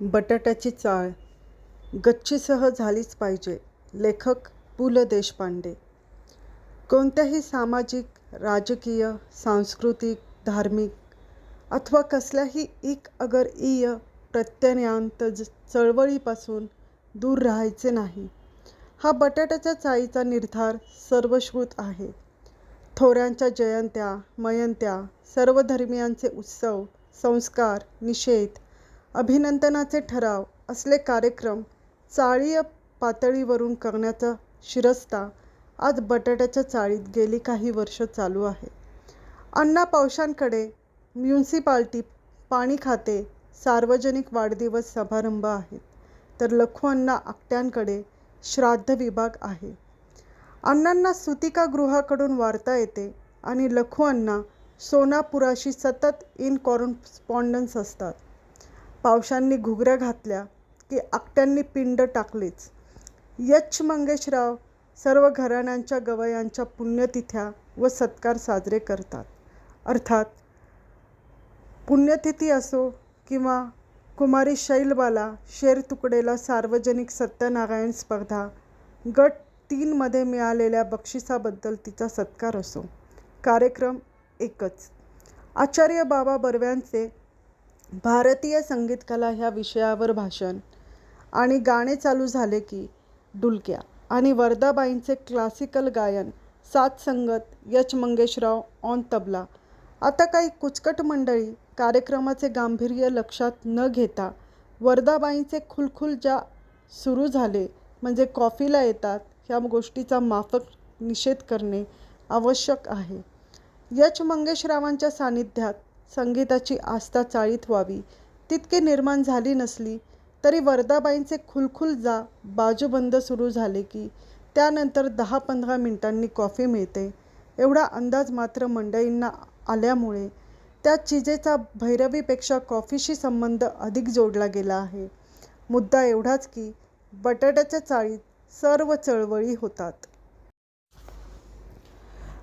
बटाट्याची चाळ. गच्चीसह झालीच पाहिजे. लेखक पु. ल. देशपांडे. कोणत्याही सामाजिक राजकीय सांस्कृतिक धार्मिक अथवा कसल्याही इक अगर इय प्रत्ययांत ज चळवळीपासून दूर राहायचे नाही. हा बटाट्याच्या चाळीचा निर्धार सर्वश्रुत आहे. थोरांच्या जयंत्या मयंत्या सर्व धर्मियांचे उत्सव संस्कार निषेध अभिनंदनाचे ठराव असले कार्यक्रम चाळीय पातळीवरून करण्याचा शिरस्ता आज बटाट्याच्या चाळीत गेली काही वर्ष चालू आहे. अण्णा पावशांकडे म्युन्सिपाल्टी पाणी खाते सार्वजनिक वाढदिवस समारंभ आहेत. तर लखू अण्णा आकट्यांकडे श्राद्ध विभाग आहे. अण्णांना सुतिकागृहाकडून वार्ता येते आणि लखू अण्णा सोनापुराशी सतत इन कॉरस्पॉन्डन्स असतात. पावशांनी घुगऱ्या घातल्या की आकट्यांनी पिंड टाकलेच. यच मंगेशराव सर्व घराण्यांच्या गवयांच्या पुण्यतिथ्या व सत्कार साजरे करतात. अर्थात पुण्यतिथी असो किंवा कुमारी शैलबाला शेर तुकडेला सार्वजनिक सत्यनारायण स्पर्धा गट तीनमध्ये मिळालेल्या बक्षिसाबद्दल तिचा सत्कार असो. कार्यक्रम एकच. आचार्य बाबा बर्व्यांचे भारतीय संगीतकला ह्या विषयावर भाषण आणि गाणे चालू झाले की डुलक्या आणि वरदाबाईंचे क्लासिकल गायन सात संगत यच मंगेशराव ऑन तबला. आता काही कुचकट मंडळी कार्यक्रमाचे गांभीर्य लक्षात न घेता वरदाबाईंचे खुलखुल ज्या सुरू झाले म्हणजे कॉफीला येतात ह्या गोष्टीचा माफक निषेध करणे आवश्यक आहे. यच मंगेशरावांच्या सानिध्यात संगीताची आस्था चाळीत व्हावी. तितकी निर्माण झाली नसली तरी वरदाबाईंचे खुलखुल जा बाजूबंद सुरू झाले की त्यानंतर दहा पंधरा मिनिटांनी कॉफी मिळते. एवढा अंदाज मात्र मंडळींना आल्यामुळे त्या चिजेचा भैरवीपेक्षा कॉफीशी संबंध अधिक जोडला गेला आहे. मुद्दा एवढाच की बटाट्याच्या चाळीत सर्व चळवळी होतात.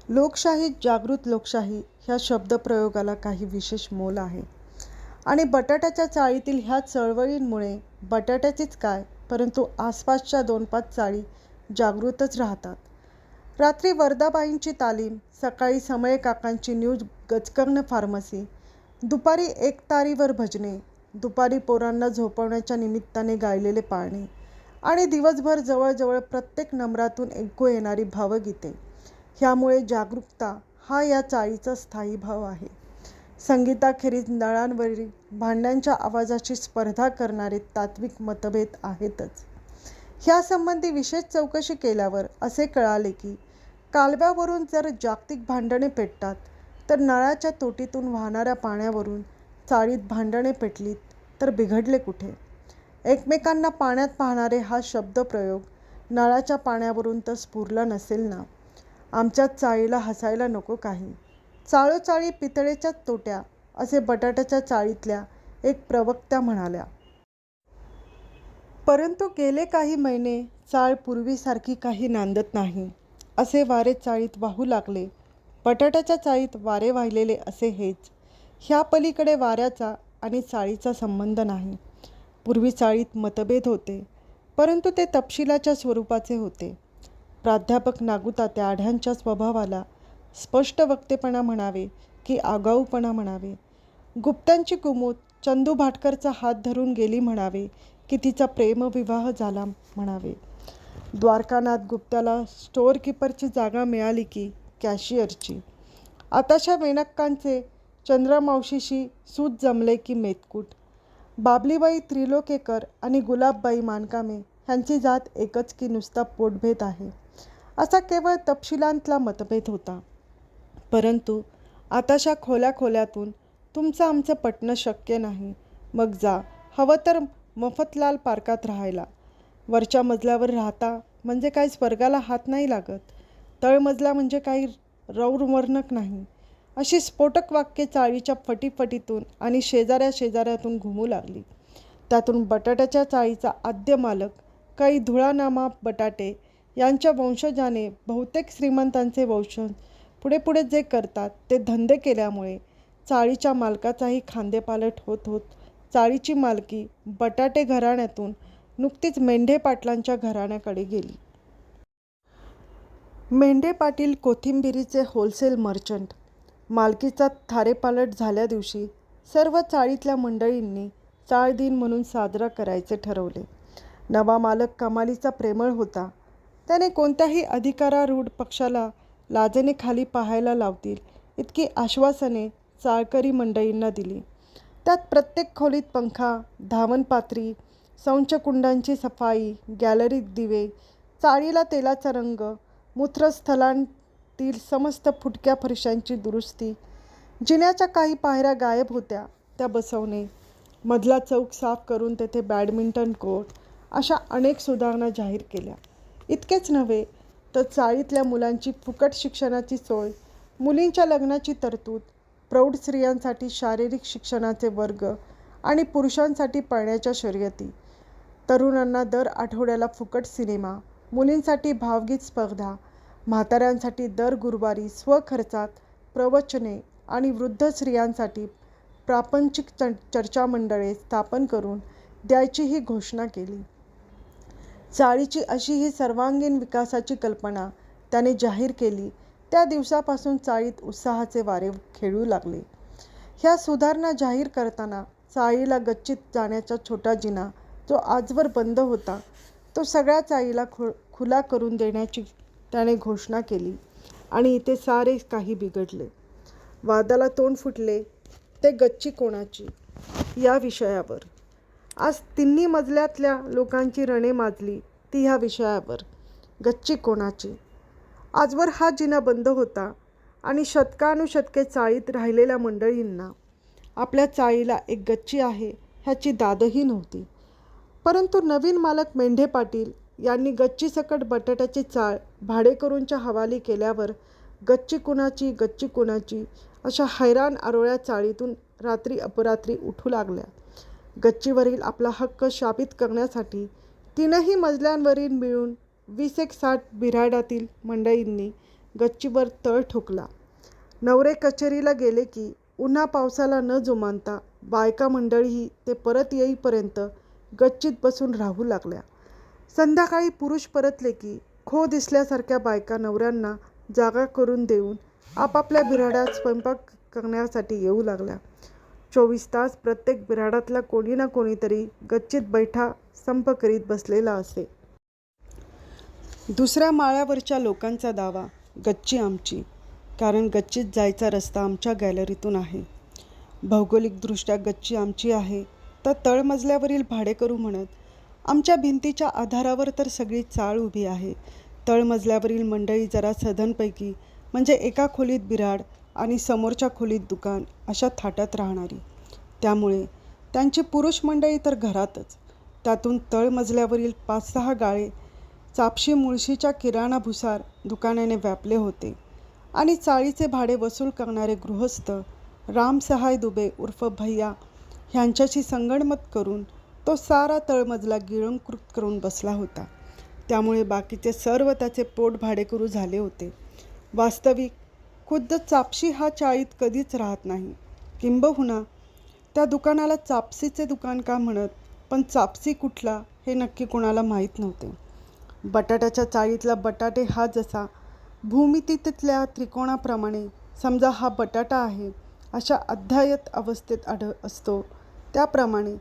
लोकशाही जागृत लोकशाही ह्या शब्दप्रयोगाला काही विशेष मोल आहे. आणि बटाट्याच्या चाळीतील ह्या चळवळींमुळे बटाट्याचीच काय परंतु आसपासच्या दोन पाच चाळी जागृतच राहतात. रात्री वर्धाबाईंची तालीम सकाळी समळे काकांची न्यूज गचकर्ण फार्मसी दुपारी एक तारीवर भजने दुपारी पोरांना झोपवण्याच्या निमित्ताने गायलेले पाळणे आणि दिवसभर जवळजवळ प्रत्येक नम्रातून ऐकू येणारी भावगीते. ह्यामुळे जागरूकता हा या चाळीचा स्थायी भाव आहे. संगीताखेरीज नळांवरील भांड्यांच्या आवाजाची स्पर्धा करणारे तात्विक मतभेद आहेतच. ह्यासंबंधी विशेष चौकशी केल्यावर असे कळाले की कालव्यावरून जर जागतिक भांडणे पेटतात तर नळाच्या तोटीतून वाहणाऱ्या पाण्यावरून चाळीत भांडणे पेटलीत तर बिघडले कुठे? एकमेकांना पाण्यात पाहणारे हा शब्दप्रयोग नळाच्या पाण्यावरून तर स्फुरला नसेल ना? आमच्या चाळीला हसायला नको काही. चाळोचाळी पितळेच्याच तोट्या असे बटाट्याच्या चाळीतल्या एक प्रवक्त्या म्हणाल्या. परंतु गेले काही महिने चाळ पूर्वीसारखी काही नांदत नाही. असे वारे चाळीत वाहू लागले. बटाट्याच्या चाळीत वारे वाहिलेले असे हेच. ह्या पलीकडे वाऱ्याचा आणि चाळीचा संबंध नाही. पूर्वी चाळीत मतभेद होते परंतु ते तपशिलाच्या स्वरूपाचे होते. प्राध्यापक नागुतात्या आढ्यांच्या स्वभावाला स्पष्ट वक्तेपणा म्हणावे की आगाऊपणा म्हणावे. गुप्त्यांची कुमूत चंदू भाटकरचा हात धरून गेली म्हणावे की तिचा प्रेमविवाह झाला म्हणावे. द्वारकानाथ गुप्त्याला स्टोअर किपरची जागा मिळाली की कॅशियरची. आताशा वेणक्कांचे चंद्रमावशीशी सूत जमले की मेतकूट. बाबलीबाई त्रिलोकेकर आणि गुलाबबाई मानकामे ह्यांची जात एकच की नुसता पोटभेद आहे. असा केवळ तपशिलांतला मतभेद होता. परंतु आताशा खोल्या खोल्यातून तुमचं आमचं पटणं शक्य नाही. मग जा. हवं तर मफतलाल पार्कात राहायला. वरच्या मजल्यावर राहता म्हणजे काही स्वर्गाला हात नाही लागत? तळमजला म्हणजे काही रौरवर्णक नाही. अशी स्फोटक वाक्ये चाळीच्या फटीफटीतून आणि शेजाऱ्या शेजाऱ्यातून घुमू लागली. त्यातून बटाट्याच्या चाळीचा आद्य मालक काही धुळानामा बटाटे यांच्या वंशजाने बहुतेक श्रीमंतांचे वंशज पुढे पुढे जे करतात ते धंदे केल्यामुळे चाळीच्या मालकाचाही खांदेपालट होत होत चाळीची मालकी बटाटे घराण्यातून नुकतीच मेंढे पाटलांच्या घराण्याकडे गेली. मेंढे पाटील कोथिंबिरीचे होलसेल मर्चंट मालकीचा थारेपालट झाल्या दिवशी सर्व चाळीतल्या मंडळींनी चाळ दिन म्हणून साजरा करायचे ठरवले. नवा मालक कमालीचा प्रेमळ होता त्याने कोणत्याही अधिकारारूढ पक्षाला लाजेने खाली पाहायला लावतील इतकी आश्वासने चाळकरी मंडळींना दिली. त्यात प्रत्येक खोलीत पंखा धावनपात्री संचकुंडांची सफाई गॅलरीत दिवे चाळीला तेलाचा रंग मूत्रस्थलांतील समस्त फुटक्या फरशांची दुरुस्ती जिन्याच्या काही पायऱ्या गायब होत्या त्या बसवणे मधला चौक साफ करून तेथे बॅडमिंटन कोर्ट अशा अनेक सुधारणा जाहीर केल्या. इतकेच नव्हे तर चाळीतल्या मुलांची फुकट शिक्षणाची सोय मुलींच्या लग्नाची तरतूद प्रौढ स्त्रियांसाठी शारीरिक शिक्षणाचे वर्ग आणि पुरुषांसाठी पळण्याच्या शर्यती. तरुणांना दर आठवड्याला फुकट सिनेमा मुलींसाठी भावगीत स्पर्धा म्हाताऱ्यांसाठी दर गुरुवारी स्वखर्चात प्रवचने आणि वृद्ध स्त्रियांसाठी प्रापंचिक च चर्चा मंडळे स्थापन करून द्यायची ही घोषणा केली. चाळीची अशी ही सर्वांगीण विकासाची कल्पना त्याने जाहीर केली. त्या दिवसापासून चाळीत उत्साहाचे वारे खेळू लागले. ह्या सुधारणा जाहीर करताना चाळीला गच्चीत जाण्याचा छोटा जिना जो आजवर बंद होता तो सगळ्या चाळीला खु खुला करून देण्याची त्याने घोषणा केली आणि इथे सारे काही बिघडले. वादाला तोंड फुटले ते गच्ची कोणाची? या विषयावर. आज तिन्ही मजल्यातल्या लोकांची रणे माजली ती ह्या विषयावर. गच्ची कोणाची? आजवर हा जिना बंद होता आणि शतकानुशतके चाळीत राहिलेल्या मंडळींना आपल्या चाळीला एक गच्ची आहे ह्याची दादही नव्हती. परंतु नवीन मालक मेंढे पाटील यांनी गच्चीसकट बटाट्याची चाळ भाडेकरूंच्या हवाली केल्यावर गच्ची कुणाची गच्ची कुणाची अशा हैराण आरोळ्या चाळीतून रात्री अपरात्री उठू लागल्या. गच्चीवरील आपला हक्क शाबित करण्यासाठी तीनही मजल्यांवरील मिळून वीस एक साठ बिऱ्हाडातील मंडळींनी गच्चीवर तळ ठोकला. नवरे कचेरीला गेले की उन्हा पावसाला न जुमानता बायका मंडळीही ते परत येईपर्यंत गच्चीत बसून राहू लागल्या. संध्याकाळी पुरुष परतले की खो दिसल्यासारख्या बायका नवऱ्यांना जागा करून देऊन आपापल्या बिऱ्हाड्यात स्वयंपाक करण्यासाठी येऊ लागल्या. चोवीस तास प्रत्येक बिऱ्हाडातला कोणी ना कोणीतरी गच्चीत बैठा संप करीत बसलेला असे. दुसऱ्या माळ्यावरच्या लोकांचा दावा गच्ची आमची कारण गच्चीत जायचा रस्ता आमच्या गॅलरीतून आहे. भौगोलिकदृष्ट्या गच्ची आमची आहे तर तळमजल्यावरील भाडेकरू म्हणत आमच्या भिंतीच्या आधारावर तर सगळी चाळ उभी आहे. तळमजल्यावरील मंडळी जरा सधनपैकी म्हणजे एका खोलीत बिराड आणि समोरच्या खोलीत दुकान अशा थाटात राहणारी. त्यामुळे त्यांची पुरुष मंडळी तर घरातच. त्यातून तळमजल्यावरील पाच सहा गाळे चापशी मुळशीच्या किराणा भुसार दुकानाने व्यापले होते आणि चाळीचे भाडे वसूल करणारे गृहस्थ रामसहाय दुबे उर्फ भैया ह्यांच्याशी संगणमत करून तो सारा तळमजला गिळंकृत करून बसला होता. त्यामुळे बाकीचे सर्व त्याचे पोट भाडेकरू झाले होते. वास्तविक खुद्द चापशी हा चाळीत कधीच राहत नाही. किंबहुना त्या दुकानाला चापसीचे दुकान का म्हणत पण चापसी कुठला हे नक्की कोणाला माहीत नव्हते. बटाट्याच्या चाळीतला बटाटे हा जसा भूमितीतल्या त्रिकोणाप्रमाणे समजा हा बटाटा आहे अशा अध्यायत अवस्थेत आढळ असतो. त्याप्रमाणे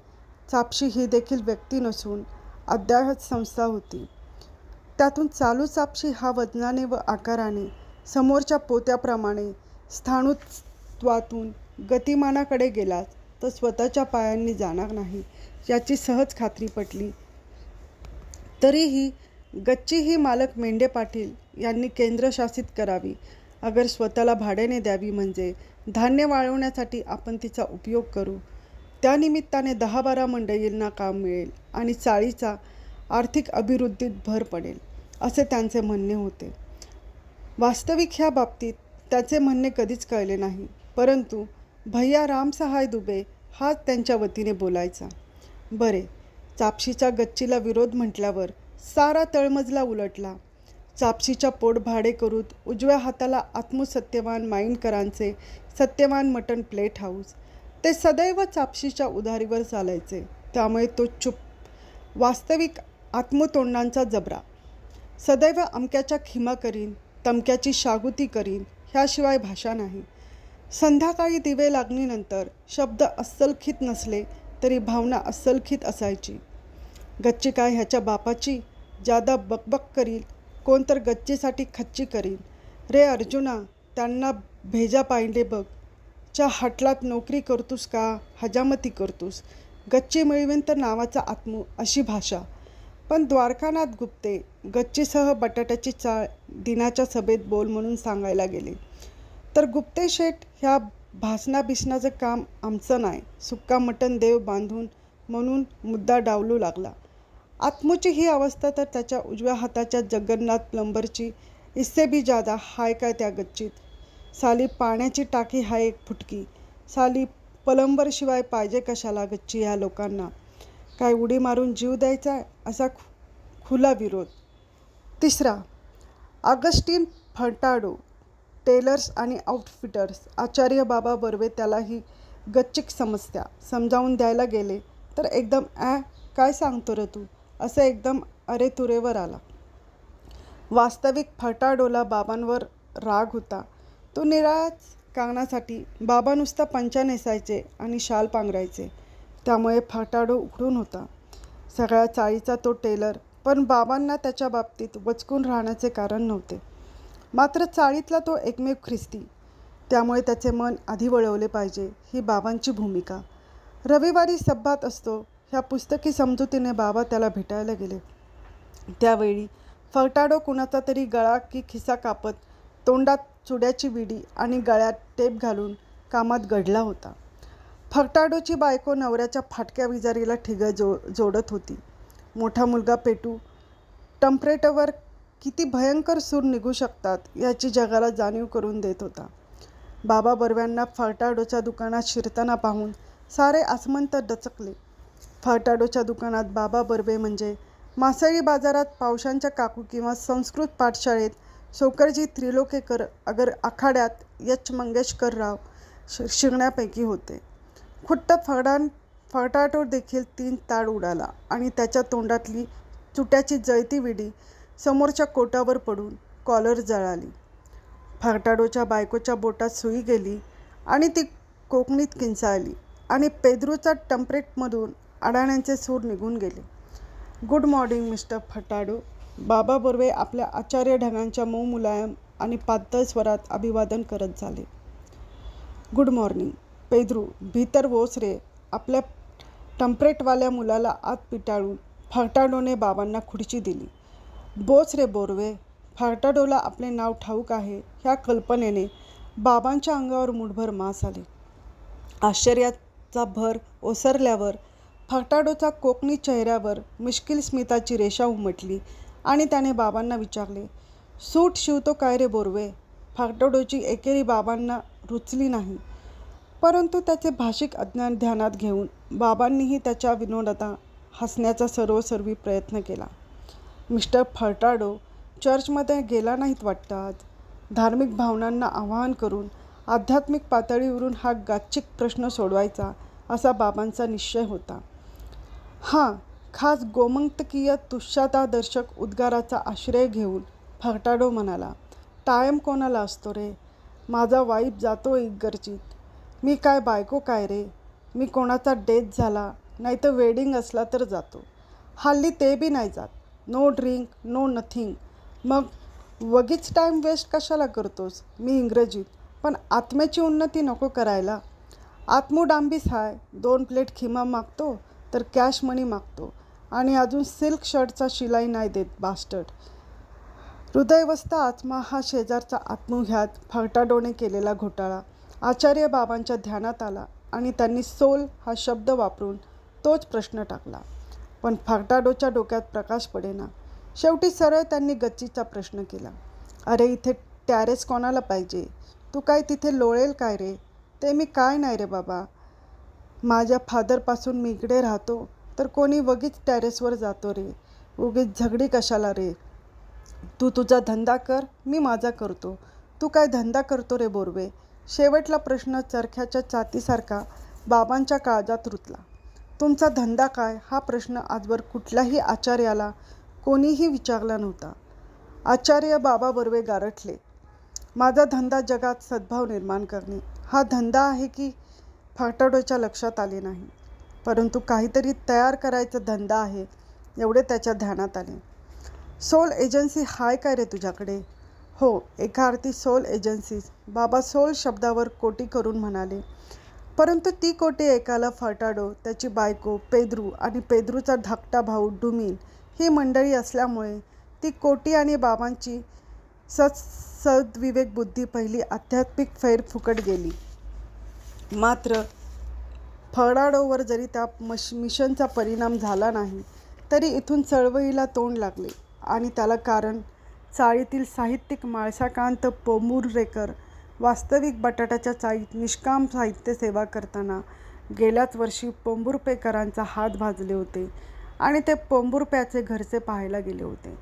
चापशी ही देखील व्यक्ती नसून अध्यायत संस्था होती. त्यातून चालू चापशी हा वजनाने व आकाराने समोरच्या पोत्याप्रमाणे स्थाणुत्वातून गतिमानाकडे गेलात तर स्वतःच्या पायांनी जाणार नाही याची सहज खात्री पटली. तरीही गच्ची ही मालक मेंढे पाटील यांनी केंद्रशासित करावी. अगर स्वतःला भाड्याने द्यावी म्हणजे धान्य वाळवण्यासाठी आपण तिचा उपयोग करू. त्यानिमित्ताने दहा बारा मंडळींना काम मिळेल आणि चाळीचा आर्थिक अभिवृद्धीत भर पडेल असे त्यांचे म्हणणे होते. वास्तविक ह्या बाबतीत त्याचे म्हणणे कधीच कळले नाही. परंतु भैया रामसहाय दुबे हाच त्यांच्या वतीने बोलायचा. बरे चापशीच्या गच्चीला विरोध म्हटल्यावर सारा तळमजला उलटला. चापशीच्या पोट भाडे करूत उजव्या हाताला आत्मसत्यवान माईनकरांचे सत्यवान मटण प्लेट हाऊस. ते सदैव चापशीच्या उधारीवर चालायचे. त्यामुळे तो चुप वास्तविक आत्मतोंडांचा जबरा. सदैव अमक्याच्या खिमा करीन तमक्याची शागुती करीन ह्याशिवाय भाषा नाही. संध्याकाळी दिवे लागणीनंतर शब्द अस्सलखित नसले तरी भावना अस्सलखित असायची. गच्ची काय ह्याच्या बापाची? जादा बकबक करील कोण तर गच्चीसाठी खच्ची करील. रे अर्जुना त्यांना भेजा पाहिले बघ. च्या हटलात नोकरी करतोस का? हजामती करतोस. गच्ची मिळवेन तर नावाचा आत्मू अशी भाषा. पण द्वारकानाथ गुप्ते गच्चीसह बटाट्याची चाळ दिनाच्या सभेत बोल म्हणून सांगायला गेले. तर गुप्ते शेठ ह्या भासना बिसनाचं काम आमचं नाही. सुक्का मटण देव बांधून म्हणून मुद्दा डावलू लागला. आत्मूची ही अवस्था तर त्याच्या उजव्या हाताच्या जगन्नाथ प्लंबरची. इससे बी जादा हाय काय त्या गच्चीत? साली पाण्याची टाकी हाय एक फुटकी. साली पलंबरशिवाय पाहिजे कशाला गच्ची ह्या लोकांना? काय उडी मारून जीव द्यायचा आहे असा खु खुला विरोध. तिसरा ऑगस्टीन फंटाडो टेलर्स आणि आउटफिटर्स आचार्य बाबा बर्वे त्याला ही गच्चिक समस्या समजावून द्यायला गेले तर एकदम ॲ काय सांगतो रे तू? असं एकदम अरे तुरेवर आला. वास्तविक फटाडोला बाबांवर राग होता. तो निराळाच कांगणासाठी बाबा नुसता पंचा नेसायचे आणि शाल पांघरायचे. त्यामुळे फटाडो उकडून होता. सगळ्या चाळीचा तो टेलर पण बाबांना त्याच्या बाबतीत वचकून राहण्याचे कारण नव्हते. मात्र चाळीतला तो एकमेव ख्रिस्ती. त्यामुळे त्याचे मन आधी वळवले पाहिजे ही बाबांची भूमिका. रविवारी सब्बात असतो ह्या पुस्तकी समजुतीने बाबा त्याला भेटायला गेले. त्यावेळी फटाडो कुणाचा तरी गळा की खिसा कापत तोंडात चुड्याची विडी आणि गळ्यात टेप घालून कामात गढला होता. फटाडोची बायको नवऱ्याच्या फाटक्या विजारीला ठिगं जो जोडत होती. मोठा मुलगा पेटू. टम्परेटवर किती भयंकर सूर निघू शकतात याची जगाला जाणीव करून देत होता. बाबा बर्व्यांना फरटाडोच्या दुकानात शिरताना पाहून सारे आसमंत डचकले फरटाडोच्या दुकानात बाबा बर्वे म्हणजे मासळी बाजारात पावशांच्या काकू किंवा संस्कृत पाठशाळेत शोकरजी त्रिलोकेकर अगर आखाड्यात यच मंगेशकरराव शि शिकण्यापैकी होते. खुट्ट फडान फटाटो देखील तीन ताड उडाला आणि त्याच्या तोंडातली चुट्याची जळती विडी समोरच्या कोटावर पडून कॉलर जळाली. फटाडोच्या बायकोच्या बोटात सुई गेली आणि ती कोकणीत किंचाळली आणि पेद्रूचा टम्परेटमधून अडाण्यांचे सूर निघून गेले. गुड मॉर्निंग मिस्टर फटाडो बाबा बोर्वे आपल्या आचार्य ढगांच्या मऊ मुलायम आणि पातळ स्वरात अभिवादन करत झाले. Good morning Pedro. भीतर वोसरे आपल्या टम्परेटवाल्या मुलाला आत पिटाळून फटाडोने बाबांना खुर्ची दिली. बोच रे बोरवे फाटाडोला आपले नाव ठाऊक आहे ह्या कल्पनेने बाबांच्या अंगावर मुठभर मास आले. आश्चर्याचा भर ओसरल्यावर फाटाडोचा कोकणी चेहऱ्यावर मिश्किल स्मिताची रेषा उमटली आणि त्याने बाबांना विचारले सूट शिवतो काय रे बोरवे? फाटाडोची एकेरी बाबांना रुचली नाही. परंतु त्याचे भाषिक अज्ञान ध्यानात घेऊन बाबांनीही त्याच्या विनोदाता हसण्याचा सर्वसर्वी प्रयत्न केला. मिस्टर फर्टाडो चर्चमध्ये गेला नाहीत वाटतं आज धार्मिक भावनांना आवाहन करून आध्यात्मिक पातळीवरून हा गाच्छिक प्रश्न सोडवायचा असा बाबांचा निश्चय होता. हां खास गोमंतकीय तुष्यतादर्शक उद्गाराचा आश्रय घेऊन फर्टाडो म्हणाला टायम कोणाला असतो रे? माझा वाईफ जातो इगर्जीत मी काय बायको काय रे? मी कोणाचा डेथ झाला नाही तर वेडिंग असला तर जातो. हल्ली ते बी नाही जात. No drink no nothing. मग वगीच टाईम वेस्ट कशाला करतोस? मी इंग्रजीत पण आत्म्याची उन्नती नको करायला. आत्मोडांबीस हाय. दोन प्लेट खिमा मागतो तर कॅश मनी मागतो. आणि अजून सिल्क शर्टचा शिलाई नाही देत बास्टर्ड हृदयवस्था आत्मा हा शेजारचा आत्मघात फटाडोने केलेला घोटाळा. आचार्य बाबांच्या ध्यानात आला आणि त्यांनी सोल हा शब्द वापरून तोच प्रश्न टाकला. पण फटाडोच्या डोक्यात प्रकाश पडेना. शेवटी सरळ त्यांनी गच्चीचा प्रश्न केला. अरे इथे टॅरेस कोणाला पाहिजे? तू काय तिथे लोळेल काय रे? ते मी काय नाही रे बाबा. माझ्या फादरपासून मी इकडे राहतो तर कोणी वगीच टॅरेसवर जातो रे. उगीच झगडी कशाला रे? तू तुझा धंदा कर मी माझा करतो. तू काय धंदा करतो रे बोरवे? शेवटला प्रश्न चरख्याच्या चातीसारखा बाबांच्या काळजात रुतला. तुमचा धंदा काय हा प्रश्न आजवर कुठल्याही आचार्याला कोणीही विचारला नव्हता. आचार्य बाबा बर्वे गारठले. माझा धंदा जगात सद्भाव निर्माण करणे हा धंदा आहे की फाटाडोच्या लक्षात आले नाही. परंतु काहीतरी तयार करायचा धंदा आहे एवढे त्याच्या ध्यानात आले. सोल एजन्सी हाय काय रे तुझ्याकडे? हो एका अर्थी सोल एजन्सीज बाबा सोल शब्दावर कोटी करून म्हणाले. परंतु ती कोटी ऐकायला फर्टाडो, त्याची बायको पेद्रू आणि पेद्रूचा धाकटा भाऊ डुमिन ही मंडळी असल्यामुळे ती कोटी आणि बाबांची सद्विवेक बुद्धी पहिली आध्यात्मिक फैर फुकट गेली. मात्र फर्टाडोवर जरी त्या मश मिशनचा परिणाम झाला नाही तरी इथून चळवळीला तोंड लागले आणि त्याला कारण चाळीतील साहित्यिक माळसाकांत पोंभुर्रेकर वास्तविक बटाट्याच्या चाळीत निष्काम साहित्य सेवा करताना गेल्याच वर्षी पोंबुरपेकरांचा हात भाजले होते आणि ते पोंबुरप्याचे घरचे पाहायला गेले होते.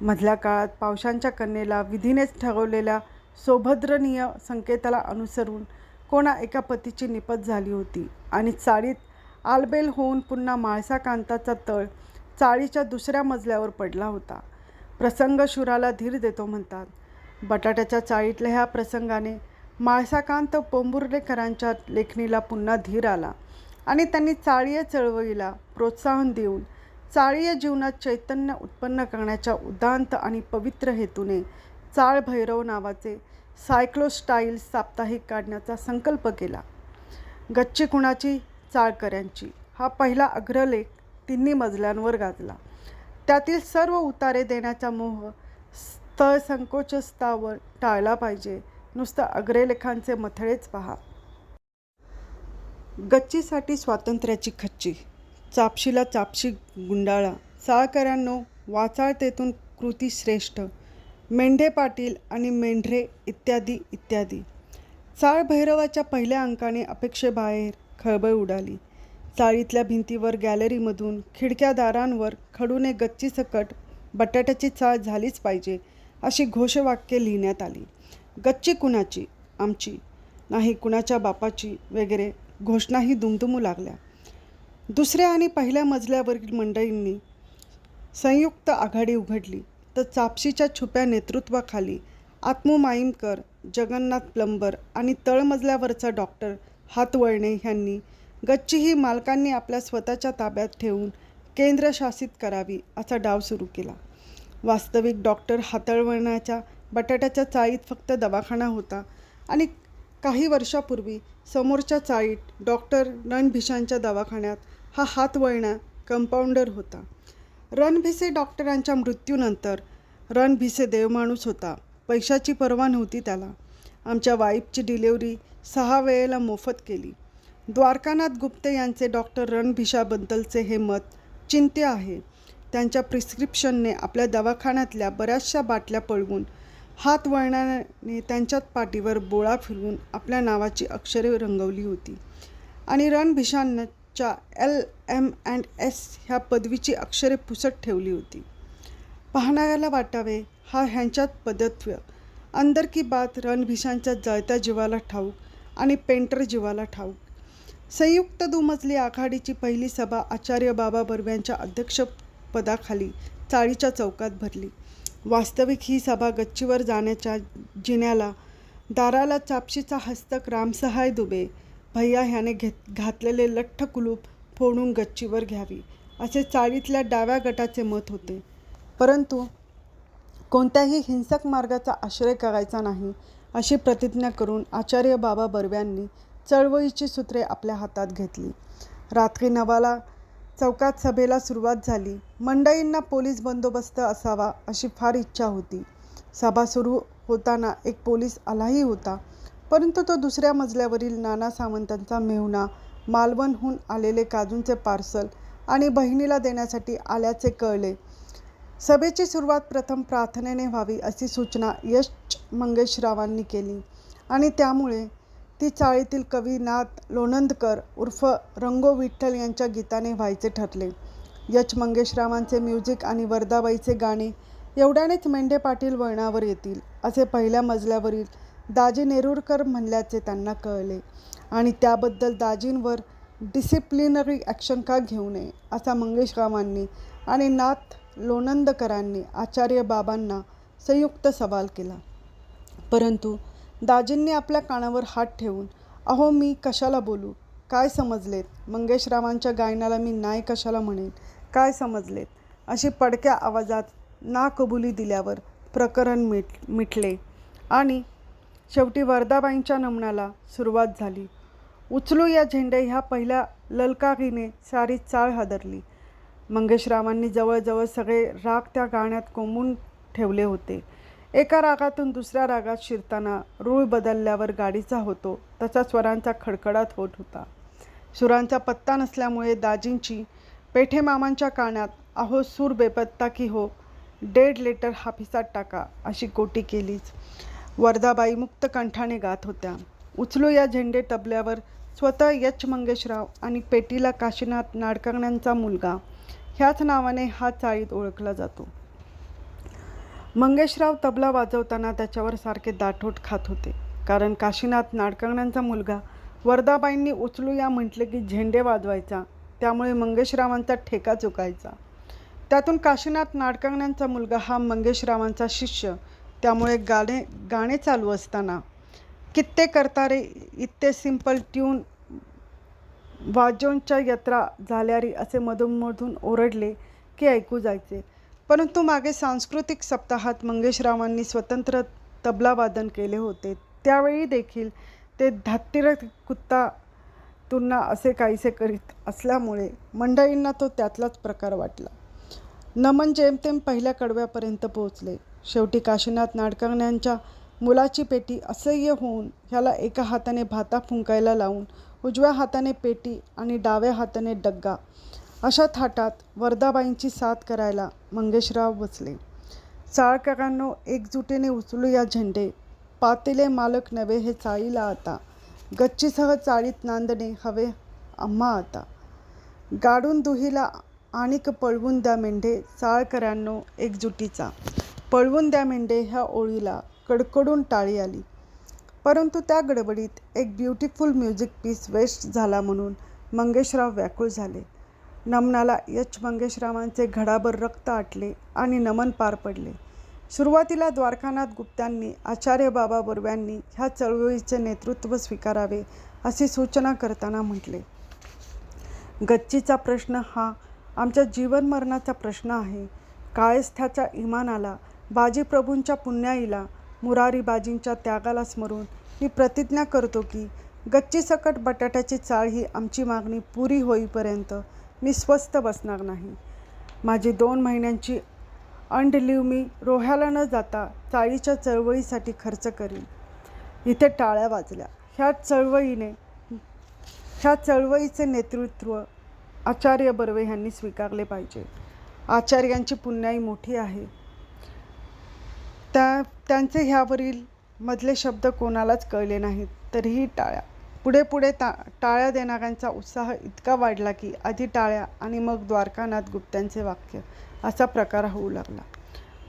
मधल्या काळात पावशांच्या कन्येला विधीनेच ठरवलेल्या सौभद्रनीय संकेताला अनुसरून कोणा एका पतीची निपत झाली होती आणि चाळीत आलबेल होऊन पुन्हा माळसाकांताचा तळ चाळीच्या दुसऱ्या मजल्यावर पडला होता. प्रसंग शुराला धीर देतो म्हणतात. बटाट्याच्या चाळीतल्या ह्या प्रसंगाने माळसाकांत पोंबुर्लेकरांच्या लेखणीला पुन्हा धीर आला आणि त्यांनी चाळीय चळवळीला प्रोत्साहन देऊन चाळीय जीवनात चैतन्य उत्पन्न करण्याच्या उदांत आणि पवित्र हेतूने चाळ भैरव नावाचे सायक्लोस्टाईल साप्ताहिक काढण्याचा संकल्प केला. गच्ची कुणाची चाळकऱ्यांची हा पहिला अग्रलेख तिन्ही मजल्यांवर गाजला. त्यातील सर्व उतारे देण्याचा मोह स्थळ संकोचस्थावर टाळला पाहिजे. नुसतं अग्रेलेखांचे मथळेच पहा. गच्चीसाठी स्वातंत्र्याची खच्ची, चापशीला चापशी गुंडाळा, चाळकऱ्यांनो वाचाळतेतून कृती श्रेष्ठ, मेंढे पाटील आणि मेंढरे इत्यादी इत्यादी. चाळ भैरवाच्या पहिल्या अंकाने अपेक्षेबाहेर खळबळ उडाली. चाळीतल्या भिंतीवर गॅलरीमधून खिडक्या दारांवर खडूने गच्चीसकट बटाट्याची चाळ झालीच पाहिजे अशी घोषवाक्य लिहिण्यात आली. गच्ची कुणाची? आमची नाही कुणाच्या बापाची वगैरे घोषणाही दुमदुमू लागल्या. दुसऱ्या आणि पहिल्या मजल्यावरील मंडळींनी संयुक्त आघाडी उघडली तर चापशीच्या छुप्या नेतृत्वाखाली आत्मू माईमकर, जगन्नाथ प्लंबर आणि तळमजल्यावरचा डॉक्टर हातवळणे ह्यांनी गच्ची ही मालकांनी आपल्या स्वतःच्या ताब्यात ठेवून केंद्रशासित करावी असा डाव सुरू केला. वास्तविक डॉक्टर हातवळणाच्या बटाट्याच्या चाळीत फक्त दवाखाना होता आणि काही वर्षापूर्वी समोरच्या चाळीत डॉक्टर रणभिशांच्या दवाखान्यात हा हात वळणा कंपाऊंडर होता. रणभिसे डॉक्टरांच्या मृत्यूनंतर रणभिसे देवमाणूस होता. पैशाची पर्वा नव्हती त्याला. आमच्या वाईफची डिलेवरी सहा वेळेला मोफत केली. द्वारकानाथ गुप्ते यांचे डॉक्टर रणभिशाबद्दलचे हे मत चिंत्य आहे. त्यांच्या प्रिस्क्रिप्शनने आपल्या दवाखान्यातल्या बऱ्याचशा बाटल्या पळवून हात वळण्याने त्यांच्याच पाठीवर बोळा फिरवून आपल्या नावाची अक्षरे रंगवली होती आणि रणभिशानच्या एल. एम. And S. ह्या पदवीची अक्षरे पुसट ठेवली होती. पाहणाऱ्याला वाटावे हा ह्यांच्यात पदत्व. अंदर की बात रणभिशांच्या जळत्या जीवाला ठाऊक आणि पेंटर जिवाला ठाऊक. संयुक्त दुमजली आघाडीची पहिली सभा आचार्य बाबा बर्व्यांच्या अध्यक्षपदाखाली चाळीच्या चौकात भरली. वास्तविक ही सभा गच्चीवर जाण्याच्या जिन्याला दाराला चापशीचा हस्तक रामसहाय दुबे भैया ह्याने घातलेले लठ्ठ कुलूप फोडून गच्चीवर घ्यावी असे चाळीतल्या डाव्या गटाचे मत होते. परंतु कोणत्याही हिंसक मार्गाचा आश्रय करायचा नाही अशी प्रतिज्ञा करून आचार्य बाबा बर्व्यांनी चळवळीची सूत्रे आपल्या हातात घेतली. रात्री नवाला चौकात सभेला सुरुवात झाली. मंडईंना पोलीस बंदोबस्त असावा अशी फार इच्छा होती. सभा सुरू होताना एक पोलीस आलाही होता. परंतु तो दुसऱ्या मजल्यावरील नाना सावंतांचा मेहुणा मालवणहून आलेले काजूंचे पार्सल आणि बहिणीला देण्यासाठी आल्याचे कळले. सभेची सुरुवात प्रथम प्रार्थनेने व्हावी अशी सूचना यश मंगेशरावांनी केली आणि त्यामुळे ती चाळीतील कवी नाथ लोणंदकर उर्फ रंगो विठ्ठल यांच्या गीताने व्हायचे ठरले. यच मंगेशरावांचे म्युझिक आणि वरदाबाईचे गाणे एवढ्यानेच मेंढे पाटील वळणावर येतील असे पहिल्या मजल्यावरील दाजी नेरुरकर म्हणल्याचे त्यांना कळले आणि त्याबद्दल दाजींवर डिसिप्लिनरी ॲक्शन का घेऊ नये असा मंगेशरावांनी आणि नाथ लोणंदकरांनी आचार्य बाबांना संयुक्त सवाल केला परंतु दाजींनी आपल्या कानावर हात ठेवून अहो मी कशाला बोलू? काय समजलेत? मंगेशरावांच्या गायनाला मी नाही कशाला म्हणेन? काय समजलेत? अशी पडक्या आवाजात नाकबुली दिल्यावर प्रकरण मिट मिटले. आणि शेवटी वरदाबाईंच्या नमनाला सुरुवात झाली. उचलू या झेंडे ह्या पहिल्या ललकाकीने सारी चाळ हादरली. मंगेशरावांनी जवळजवळ सगळे राग त्या गाण्यात कोंबून ठेवले होते. एका रागातून दुसऱ्या रागात शिरताना रूळ बदलल्यावर गाडीचा होतो तसा स्वरांचा खडखडाट होत होता. सुरांचा पत्ता नसल्यामुळे दाजींची पेठे मामांच्या कानात अहो सूर बेपत्ता की हो डेड लेटर हाफिसात टाका अशी कोटी केलीच. वर्धाबाई मुक्त कंठाने गात होत्या. उचलू या झेंडे तबल्यावर स्वतः यच मंगेशराव आणि पेटीला काशीनाथ नाडकर्ण्यांचा मुलगा. ह्याच नावाने हा चाळीत ओळखला जातो. मंगेशराव तबला वाजवताना त्याच्यावर सारखे दाठोट खात होते. कारण काशीनाथ नाडकर्ण्यांचा मुलगा वरदाबाईंनी उचलू या म्हटले की झेंडे वाजवायचा त्यामुळे मंगेशरावांचा ठेका चुकायचा. त्यातून काशीनाथ नाडकर्ण्यांचा मुलगा हा मंगेशरावांचा शिष्य त्यामुळे गाणे गाणे चालू असताना कित्ते करता रे इत्ते सिंपल ट्यून वाजोंच्या यात्रा झाल्यारी असे मधूनमधून ओरडले की ऐकू जायचे. परंतु मागे सांस्कृतिक सप्ताहात मंगेशरावांनी स्वतंत्र तबलावादन केले होते. त्यावेळी देखील ते धात्तीर कुत्ता तुन्ना असे काहीसे करीत असल्यामुळे मंडळींना तो त्यातलाच प्रकार वाटला. नमन जेमतेम पहिल्या कडव्यापर्यंत पोहोचले. शेवटी काशीनाथ नाडकर्ण्यांच्या मुलाची पेटी असह्य होऊन ह्याला एका हाताने भाता फुंकायला लावून उजव्या हाताने पेटी आणि डाव्या हाताने डग्गा अशा थाटात वरदाबाईंची साथ करायला मंगेशराव बसले. चाळकरांनो एकजुटीने उचलू या झेंडे. पातेले मालक नवे हे चाळीला आता. गच्चीसह चाळीत नांदणे हवे आम्हा आता. गाडून दुहीला आणिक पळवून द्या मेंढे चाळकऱ्यांनो एकजुटीचा. पळवून द्या मेंढे ह्या ओळीला कडकडून टाळी आली. परंतु त्या गडबडीत एक ब्युटिफुल म्युझिक पीस वेस्ट झाला म्हणून मंगेशराव व्याकुळ झाले. नमनाला यच मंगेशरावांचे घडाभर रक्त आटले आणि नमन पार पडले. सुरुवातीला द्वारकानाथ गुप्त्यांनी आचार्य बाबा बर्व्यांनी ह्या चळवळीचे नेतृत्व स्वीकारावे अशी सूचना करताना म्हटले. गच्चीचा प्रश्न हा आमच्या जीवनमरणाचा प्रश्न आहे. काळेस्थ्याच्या इमानाला बाजीप्रभूंच्या पुण्याईला मुरारीबाजींच्या त्यागाला स्मरून मी प्रतिज्ञा करतो की गच्चीसकट बटाट्याची चाळ ही आमची मागणी पुरी होईपर्यंत मी स्वस्थ बसणार नाही. माझी दोन महिन्यांची अंडलिव मी रोह्याला न जाता चाळीच्या चळवळीसाठी खर्च करीन. इथे टाळ्या वाजल्या. ह्या चळवळीने ह्या चळवळीचे नेतृत्व आचार्य बर्वे यांनी स्वीकारले पाहिजे. आचार्यांची पुण्याई मोठी आहे. त्या त्यांचे ह्यावरील मधले शब्द कोणालाच कळले नाहीत. तरीही टाळ्या. पुढे पुढे ता टाळ्या देणाऱ्यांचा उत्साह इतका वाढला की आधी टाळ्या आणि मग द्वारकानाथ गुप्त्यांचे वाक्य असा प्रकार होऊ लागला.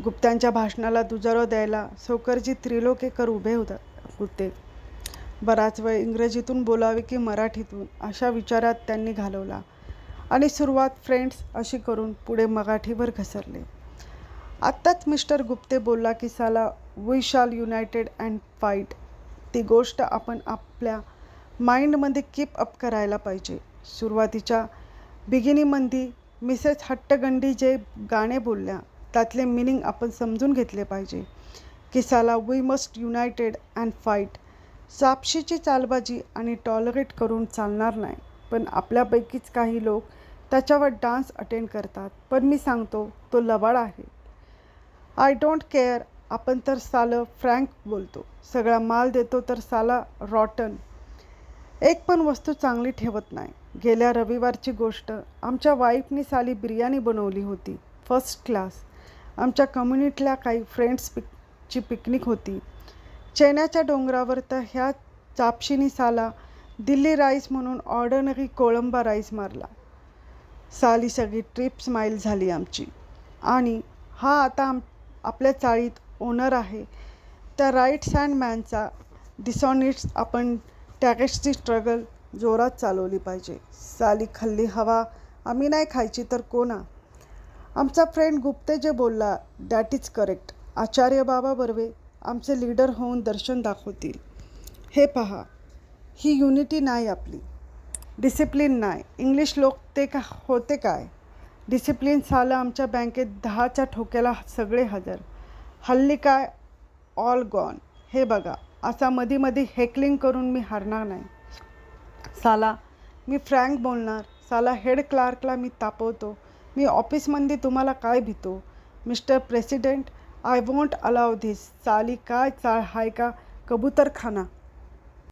गुप्त्यांच्या भाषणाला दुजारो द्यायला सोकरजी त्रिलोकेकर उभे होता होते. बराच वेळ इंग्रजीतून बोलावे की मराठीतून अशा विचारात त्यांनी घालवला आणि सुरुवात फ्रेंड्स अशी करून पुढे मराठीवर घसरले. आत्ताच मिस्टर गुप्ते बोलला की साला we shall United and fight. ती गोष्ट आपण आपल्या माइंडमध्ये कीप अप करायला पाहिजे. सुरुवातीच्या बिगिनीमध्ये मिसेस हट्टगंडी जे गाणे बोलल्या त्यातले मिनिंग आपण समजून घेतले पाहिजे. की साला we must united and fight. सापशीची चालबाजी आणि टॉलरेट करून चालणार नाही पण आपल्यापैकीच काही लोक त्याच्यावर डान्स अटेंड करतात. पण मी सांगतो तो लबाड आहे. आय डोंट केअर आपण तर सालं फ्रँक बोलतो. सगळा माल देतो तर साला रॉटन. एक पण वस्तू चांगली ठेवत नाही. गेल्या रविवारची गोष्ट आमच्या वाईफनी साली बिर्याणी बनवली होती फर्स्ट क्लास आमच्या कम्युनिटीला काही फ्रेंड्स पिक ची पिकनिक होती. चैन्याच्या डोंगरावर तर ह्या चापशीनी साला दिल्ली राईस म्हणून ऑर्डनरी कोळंबा राईस मारला. साली सगळी ट्रिप स्माईल झाली आमची. आणि हा आता आम आपल्या चाळीत ओनर आहे. त्या राईट हँड मॅनचा डिसॉनिट्स आपण टॅकेशची स्ट्रगल जोरात चालवली पाहिजे. साली खाल्ली हवा आम्ही नाही खायची तर कोणा? आमचा फ्रेंड गुप्ते जे बोलला दॅट इज करेक्ट आचार्य बाबा बर्वे आमचे लीडर होऊन दर्शन दाखवतील. हे पहा ही युनिटी नाही आपली. डिसिप्लिन नाही. इंग्लिश लोक ते का होते काय? डिसिप्लिन झालं आमच्या बँकेत दहाच्या ठोक्याला सगळे हजर. हल्ली काय? ऑल गॉन हे बघा असा मधी मधी हेकलिंग करून मी हारणार नाही. साला मी फ्रँक बोलणार. साला हेड क्लार्कला मी तापवतो. मी ऑफिसमध्ये तुम्हाला काय भितो? Mister president I want allow this साली काय चाळ हाय का? कबूतरखाना.